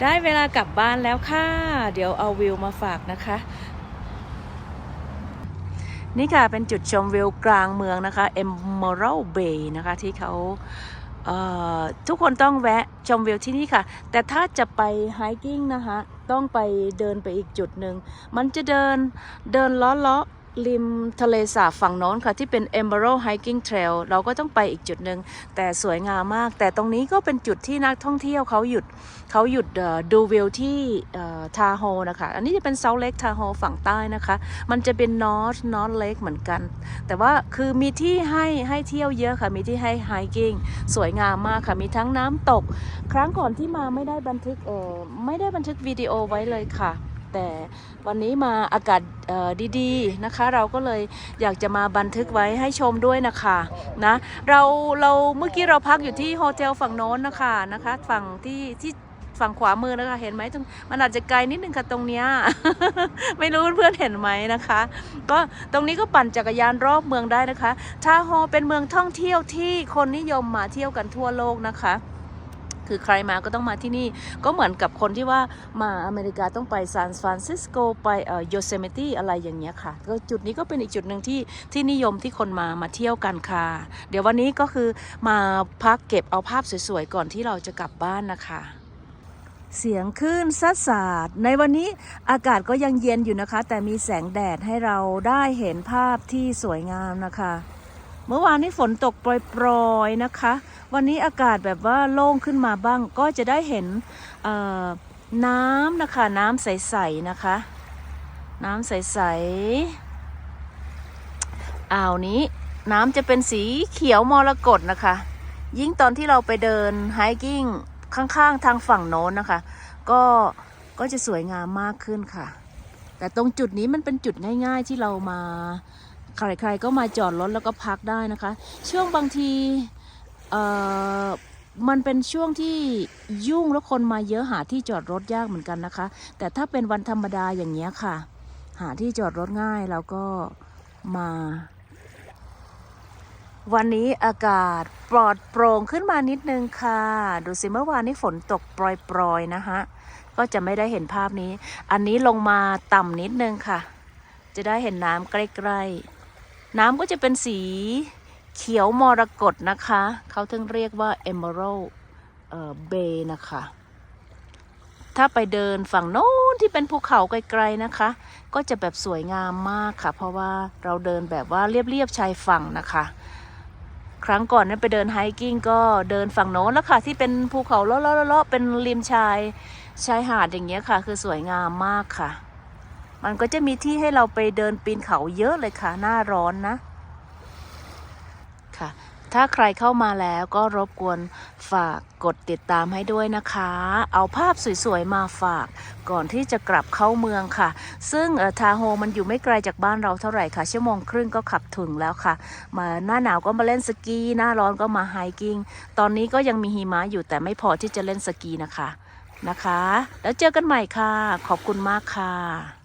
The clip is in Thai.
ได้เวลากลับบ้านแล้วค่ะ เดี๋ยวเอาวิวมาฝากนะคะ นี่ค่ะเป็นจุดชมวิวกลางเมืองนะคะ Emerald Bay นะคะที่เขาเทุกคนต้องแวะชมวิวที่นี่ค่ะ แต่ถ้าจะไปไฮกิ้งนะคะ ต้องไปเดินไปอีกจุดหนึ่ง มันจะเดินเดินล้อเลาะ ริมทะเลสาบฝั่งโน้นค่ะที่เป็น Emerald Hiking Trail เราก็ต้องไปอีกจุดหนึ่งแต่สวยงามมาก แต่ตรงนี้ก็เป็นจุดที่นักท่องเที่ยวเขาหยุดเขาหยุดดูวิวที่ทาโฮนะคะ อันนี้จะเป็น South Lake Tahoe ฝั่งใต้นะคะ มันจะเป็น North North Lake เหมือนกัน แต่ว่าคือมีที่ให้ให้เที่ยวเยอะค่ะ มีที่ให้ hiking สวยงามมากค่ะ มีทั้งน้ำตก ครั้งก่อนที่มาไม่ได้บันทึกเออไม่ได้บันทึกวิดีโอไว้เลยค่ะ แต่วันนี้มาอากาศดีๆนะคะ เราก็เลยอยากจะมาบันทึกไว้ให้ชมด้วยนะคะนะเราเราเมื่อกี้เราพักอยู่ที่โฮเทลฝั่งโน้นนะคะนะคะฝั่งที่ที่ฝั่งขวามือนะคะเห็นไหมตรงมันอาจจะไกลนิดนึงค่ะตรงเนี้ยไม่รู้เพื่อนเห็นไหมนะคะ ก็ตรงนี้ก็ปั่นจักรยานรอบเมืองได้นะคะทาโฮเป็นเมืองท่องเที่ยวที่คนนิยมมาเที่ยวกันทั่วโลกนะคะ คือใครมาก็ต้องมาที่นี่ ก็เหมือนกับคนที่ว่ามาอเมริกาต้องไปซานฟรานซิสโกไปเอ่อโยเซมิตี้อะไรอย่างเงี้ยค่ะก็จุดนี้ก็เป็นอีกจุดหนึ่งที่ที่นิยมที่คนมามาเที่ยวกันค่ะ เดี๋ยววันนี้ก็คือมาพักเก็บเอาภาพสวยๆ ก่อนที่เราจะกลับบ้านนะคะเสียงคลื่นซัดสาดในวันนี้อากาศก็ยังเย็นอยู่นะคะ แต่มีแสงแดดให้เราได้เห็นภาพที่สวยงามนะคะ เมื่อวานนี้ฝนตกโปรยๆนะคะ วันนี้อากาศแบบว่าโล่งขึ้นมาบ้าง ก็จะได้เห็นน้ำนะคะ น้ำใสๆนะคะ น้ำใสๆอ่าวนี้น้ำจะเป็นสีเขียวมรกตนะคะ ยิ่งตอนที่เราไปเดินไฮกิ้งข้างๆทางฝั่งโน้นนะคะ ก็ก็จะสวยงามมากขึ้นค่ะ แต่ตรงจุดนี้มันเป็นจุดง่าย ๆที่เรามา ใครๆก็มาจอดรถแล้วก็พักได้นะคะ ช่วงบางทีมันเป็นช่วงที่ยุ่งแล้วคนมาเยอะหาที่จอดรถยากเหมือนกันนะคะ แต่ถ้าเป็นวันธรรมดาอย่างเงี้ยค่ะ หาที่จอดรถง่ายแล้วก็มา วันนี้อากาศปลอดโปร่งขึ้นมานิดนึงค่ะ ดูสิเมื่อวานนี้ฝนตกปรอยๆนะคะก็จะไม่ได้เห็นภาพนี้ อันนี้ลงมาต่ำนิดนึงค่ะ จะได้เห็นน้ำใกล้ๆ น้ำก็จะเป็นสีเขียวมรกตนะคะ เขาถึงเรียกว่า Emerald เอ่อ Bay นะคะ ถ้าไปเดินฝั่งโน้นที่เป็นภูเขาไกลๆนะคะ ก็จะแบบสวยงามมากค่ะ เพราะว่าเราเดินแบบว่าเรียบๆชายฝั่งนะคะ ครั้งก่อนนั้นไปเดินไฮกิ้งก็เดินฝั่งโน้นแล้วค่ะ ที่เป็นภูเขาเลาะๆๆเป็นริมชายชายหาดอย่างเงี้ยค่ะ คือสวยงามมากค่ะ มันก็จะมีที่ให้เราไปเดินปีนเขาเยอะเลยค่ะหน้าร้อนนะ ค่ะ ถ้าใครเข้ามาแล้วก็รบกวนฝากกดติดตามให้ด้วยนะคะ เอาภาพสวยๆมาฝากก่อนที่จะกลับเข้าเมืองค่ะ ซึ่งทาโฮมันอยู่ไม่ไกลจากบ้านเราเท่าไหร่ค่ะ ชั่วโมงครึ่งก็ขับถึงแล้วค่ะ มาหน้าหนาวก็มาเล่นสกีหน้าร้อนก็มาไฮกิ้ง ตอนนี้ก็ยังมีหิมะอยู่แต่ไม่พอที่จะเล่นสกีนะคะนะคะ แล้วเจอกันใหม่ค่ะ ขอบคุณมากค่ะ